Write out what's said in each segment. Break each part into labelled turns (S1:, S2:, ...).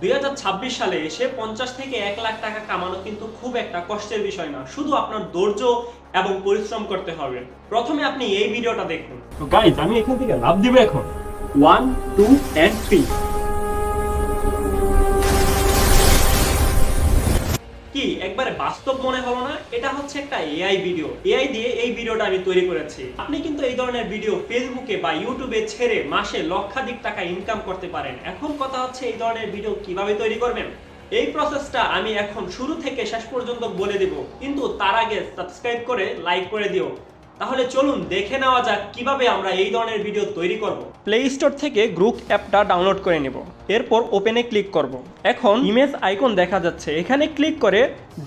S1: দুই হাজার ছাব্বিশ সালে এসে পঞ্চাশ থেকে এক লাখ টাকা কামানো কিন্তু খুব একটা কষ্টের বিষয় না। শুধু আপনার ধৈর্য এবং পরিশ্রম করতে হবে। প্রথমে আপনি এই ভিডিওটা দেখুন। গাইজ আমি এখান থেকে লাভ দিব এখন। ওয়ান টু অ্যান্ড থ্রি কি? একবারে বাস্তব মনে হলো না? এটা হচ্ছে একটা এআই ভিডিও এআই দিয়ে এই ভিডিওটা আমি তৈরি করেছি। আপনি কিন্তু এই ধরনের ভিডিও ফেসবুকে বা ইউটিউবে ছেড়ে মাসে লক্ষাধিক টাকা ইনকাম করতে পারেন। এখন কথা হচ্ছে এই ধরনের ভিডিও কীভাবে তৈরি করবেন? এই প্রসেসটা আমি এখন শুরু থেকে শেষ পর্যন্ত বলে দেব। কিন্তু তার আগে সাবস্ক্রাইব করে লাইক করে দিও। তাহলে চলুন দেখে নেওয়া যাক কীভাবে আমরা এই ধরনের ভিডিও তৈরি করব। প্লে স্টোর থেকে গ্রুপ অ্যাপটা ডাউনলোড করে নেব। এরপর ওপেনে ক্লিক করব। এখন ইমেজ আইকন দেখা যাচ্ছে। এখানে ক্লিক করে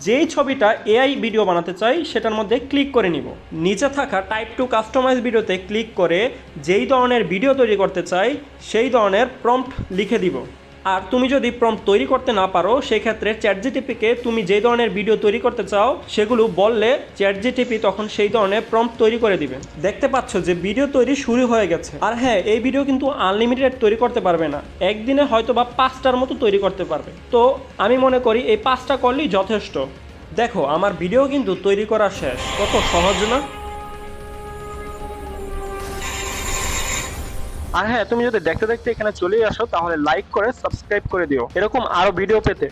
S1: যেই ছবিটা এআই ভিডিও বানাতে চাই, সেটার মধ্যে ক্লিক করে নিব। নিচে থাকা টাইপ টু কাস্টমাইজ ভিডিওতে ক্লিক করে যেই ধরনের ভিডিও তৈরি করতে চাই, সেই ধরনের প্রম্পট লিখে দিব। আর তুমি যদি প্রম্পট তৈরি করতে না পারো, সেক্ষেত্রে চ্যাট জিটিপিকে তুমি যেই ধরনের ভিডিও তৈরি করতে চাও, সেগুলো বললে চ্যাট জিটিপি তখন সেই ধরনের প্রম্পট তৈরি করে দিবে। দেখতে পাচ্ছ যে ভিডিও তৈরি শুরু হয়ে গেছে। আর হ্যাঁ এই ভিডিও কিন্তু আনলিমিটেড তৈরি করতে পারবে না। একদিনে হয়তো বা পাঁচটার মতো তৈরি করতে পারবে। তো আমি মনে করি এই পাঁচটা করলেই যথেষ্ট। দেখো, আমার ভিডিও কিন্তু তৈরি করা শেষ। কত সহজ না? আর হ্যাঁ তুমি যদি দেখতে দেখতে এখানে চলেই আসো, তাহলে লাইক করে সাবস্ক্রাইব করে দিও। এরকম আরও ভিডিও পেতে।